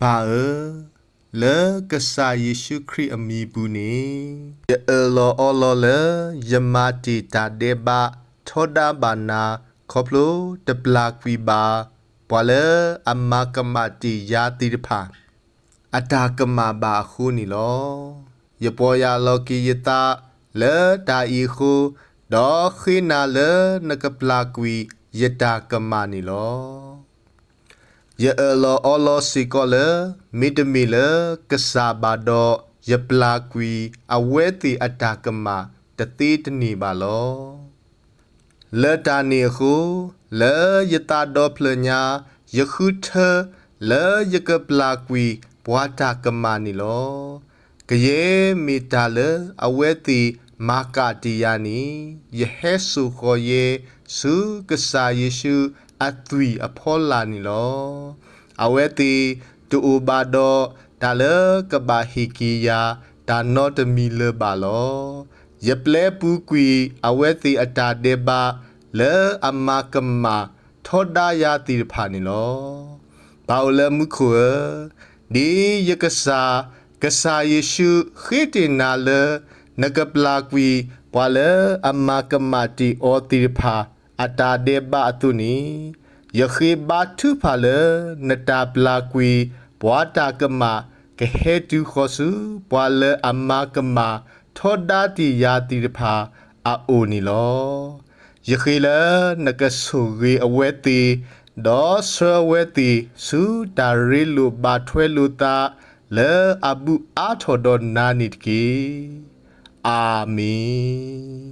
ဘာအလေကဆာယေရှုခရစ်အမီဘူးနေယေအလောအလောလေယမတီတာဒေဘာထောဒါဘာနာခေါပလိုတပလာကွီဘာပွာလေအမကမတီယာတိရဖာအတာကမဘာခုနီလောယပေါ်ယာလောကီယတာလေတာဤခုဒေါခိနာလေနကပလာကွီယတာကမနီလော ye elo olo sikole midmile kasabado ye plakwi aweti atakama tati tni ba lo le ta ni khu le ye ta do plnya ye khu the le ye ka plakwi bwa ta kama ni lo ကယေမီတာလအဝဲတီမာကာတီယာနီယဟဲဆူခေါ်ယေစုကဆာယေရှု အသွီအဖောလာနီလောအဝဲတီတူအိုဘာဒိုဒါလကဘာဟီကီယာဒါနော့တမီလဘာလောယပလဲပူကွီအဝဲတီအတာဒေဘာလေအမကမထောဒါယာတီဖာနီလောဘာလမှုခွဒီယကဆာကဆာယေရှုခိတေနာလနကပလာကွီပွာလအမကမတီအောတီဖာ အတာဒေဘာအတုနီယခိဘာထုဖာလနတာပလာကွီဘွာတာကမကဟေတူခောစုပွာလအမကမထောဒါတီယာတီဖာအအိုနီလောယခိလနကဆူဂီအဝဲတီဒေါ်ဆဝဲတီစူတာရီလူဘာထွဲလူတာလေအဘူအာထော်ဒနာနိတကီအာမင်